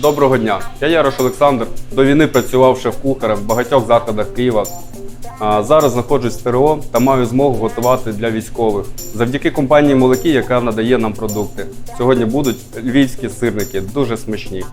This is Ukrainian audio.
Доброго дня. Я Ярош Олександр. До війни працював шеф-кухарем в багатьох закладах Києва. А зараз знаходжусь в ТРО та маю змогу готувати для військових завдяки компанії молокі, яка надає нам продукти. Сьогодні будуть львівські сирники, дуже смачні.